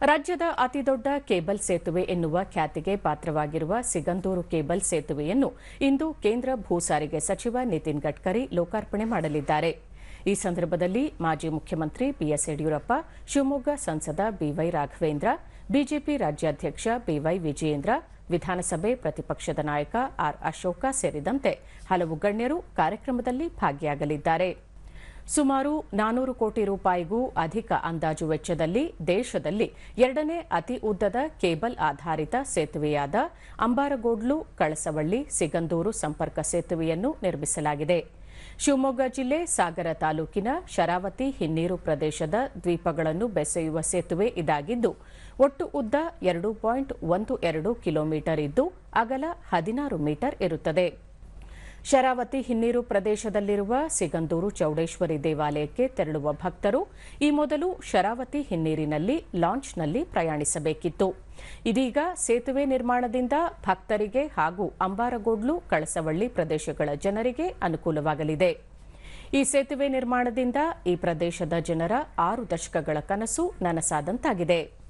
ರಾಜ್ಯದ ಅತಿದೊಡ್ಡ ಕೇಬಲ್ ಸೇತುವೆ ಎನ್ನುವ ಖ್ಯಾತಿಗೆ ಪಾತ್ರವಾಗಿರುವ ಸಿಗಂದೂರು ಕೇಬಲ್ ಸೇತುವೆಯನ್ನು ಇಂದು ಕೇಂದ್ರ ಭೂ ಸಾರಿಗೆ ಸಚಿವ ನಿತಿನ್ ಗಡ್ಕರಿ ಲೋಕಾರ್ಪಣೆ ಮಾಡಲಿದ್ದಾರೆ. ಈ ಸಂದರ್ಭದಲ್ಲಿ ಮಾಜಿ ಮುಖ್ಯಮಂತ್ರಿ ಬಿಎಸ್ ಯಡಿಯೂರಪ್ಪ, ಶಿವಮೊಗ್ಗ ಸಂಸದ ಬಿವೈ ರಾಘವೇಂದ್ರ, ಬಿಜೆಪಿ ರಾಜ್ಯಾಧ್ಯಕ್ಷ ಬಿವೈ ವಿಜಯೇಂದ್ರ, ವಿಧಾನಸಭೆ ಪ್ರತಿಪಕ್ಷದ ನಾಯಕ ಆರ್ ಅಶೋಕ ಸೇರಿದಂತೆ ಹಲವು ಗಣ್ಯರು ಕಾರ್ಯಕ್ರಮದಲ್ಲಿ ಭಾಗಿಯಾಗಲಿದ್ದಾರೆ. ಸುಮಾರು ನಾನೂರು ಕೋಟಿ ರೂಪಾಯಿಗೂ ಅಧಿಕ ಅಂದಾಜು ವೆಚ್ಚದಲ್ಲಿ ದೇಶದಲ್ಲಿ ಎರಡನೇ ಅತಿ ಉದ್ದದ ಕೇಬಲ್ ಆಧಾರಿತ ಸೇತುವೆಯಾದ ಅಂಬಾರಗೋಡ್ಲು, ಕಳಸವಳ್ಳಿ, ಸಿಗಂದೂರು ಸಂಪರ್ಕ ಸೇತುವೆಯನ್ನು ನಿರ್ಮಿಸಲಾಗಿದೆ. ಶಿವಮೊಗ್ಗ ಜಿಲ್ಲೆ ಸಾಗರ ತಾಲೂಕಿನ ಶರಾವತಿ ಹಿನ್ನೀರು ಪ್ರದೇಶದ ದ್ವೀಪಗಳನ್ನು ಬೆಸೆಯುವ ಸೇತುವೆ ಇದಾಗಿದ್ದು, ಒಟ್ಟು ಉದ್ದ ಎರಡು ಪಾಯಿಂಟ್ ಒಂದು ಎರಡು ಕಿಲೋಮೀಟರ್ ಇದ್ದು, ಅಗಲ ಹದಿನಾರು ಮೀಟರ್ ಇರುತ್ತದೆ. ಶರಾವತಿ ಹಿನ್ನೀರು ಪ್ರದೇಶದಲ್ಲಿರುವ ಸಿಗಂದೂರು ಚೌಡೇಶ್ವರಿ ದೇವಾಲಯಕ್ಕೆ ತೆರಳುವ ಭಕ್ತರು ಈ ಮೊದಲು ಶರಾವತಿ ಹಿನ್ನೀರಿನಲ್ಲಿ ಲಾಂಚ್ನಲ್ಲಿ ಪ್ರಯಾಣಿಸಬೇಕಿತ್ತು. ಇದೀಗ ಸೇತುವೆ ನಿರ್ಮಾಣದಿಂದ ಭಕ್ತರಿಗೆ ಹಾಗೂ ಅಂಬಾರಗೋಡ್ಲು, ಕಳಸವಳ್ಳಿ ಪ್ರದೇಶಗಳ ಜನರಿಗೆ ಅನುಕೂಲವಾಗಲಿದೆ. ಈ ಸೇತುವೆ ನಿರ್ಮಾಣದಿಂದ ಈ ಪ್ರದೇಶದ ಜನರ ಆರು ದಶಕಗಳ ಕನಸು ನನಸಾದಂತಾಗಿದೆ.